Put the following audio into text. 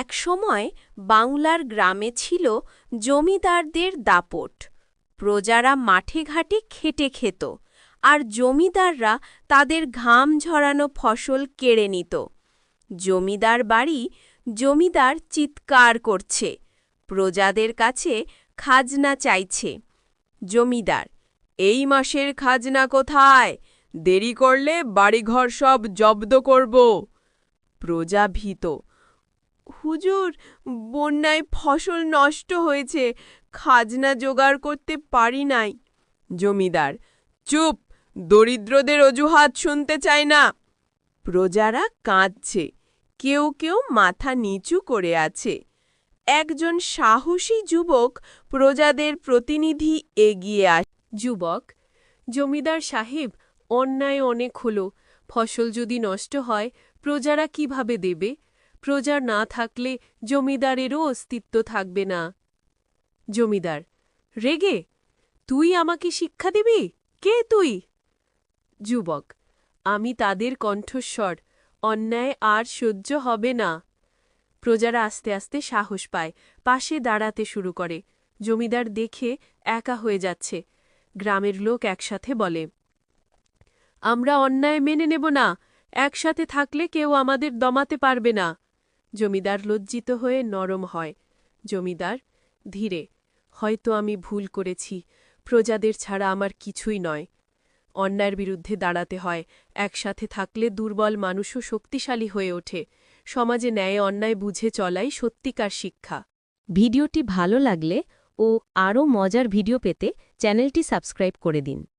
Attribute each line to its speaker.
Speaker 1: এক সময় বাংলার গ্রামে ছিল জমিদারদের দাপট। প্রজারা মাঠে ঘাটে খেটে খেত আর জমিদাররা তাদের ঘাম ঝরানো ফসল কেড়ে নিত। জমিদার বাড়ি জমিদার চিৎকার করছে, প্রজাদের কাছে খাজনা চাইছে। জমিদার, এই মাসের খাজনা কোথায়? দেরি করলে বাড়িঘর সব জব্দ করব। প্রজা ভীত হুজুর, বন্যায় ফসল নষ্ট হয়েছে, খাজনা জোগাড় করতে পারি নাই। জমিদার, চুপ, দরিদ্রদের অজুহাত শুনতে চায় না। প্রজারা কাঁদছে, কেউ কেউ মাথা নিচু করে আছে। একজন সাহসী যুবক প্রজাদের প্রতিনিধি এগিয়ে আস, যুবক, জমিদার সাহেব, অন্যায় অনেক হলো, ফসল যদি নষ্ট হয়, প্রজারা কীভাবে দেবে? প্রজা না থাকলে জমিদারেরও অস্তিত্ব থাকবে না। জমিদার, রেগে, তুই আমাকে শিক্ষা দিবি? কে তুই? যুবক, আমি তাদের কণ্ঠস্বর, অন্যায় আর সহ্য হবে না। প্রজারা আস্তে আস্তে সাহস পায়, পাশে দাঁড়াতে শুরু করে। জমিদার দেখে একা হয়ে যাচ্ছে। গ্রামের লোক একসাথে বলে, আমরা অন্যায় মেনে নেব না। একসাথে থাকলে কেউ আমাদের দমাতে পারবে না। জমিদার লজ্জিত হয়ে নরম হয়। জমিদার, ধীরে, হয়তো আমি ভুল করেছি, প্রজাদের ছাড়া আমার কিছুই নয়। অন্যায়ের বিরুদ্ধে দাঁড়াতে হয়, একসাথে থাকলে দুর্বল মানুষও শক্তিশালী হয়ে ওঠে। সমাজে ন্যায় অন্যায় বুঝে চলাই সত্যিকার শিক্ষা।
Speaker 2: ভিডিওটি ভালো লাগলে ও আরও মজার ভিডিও পেতে চ্যানেলটি সাবস্ক্রাইব করে দিন।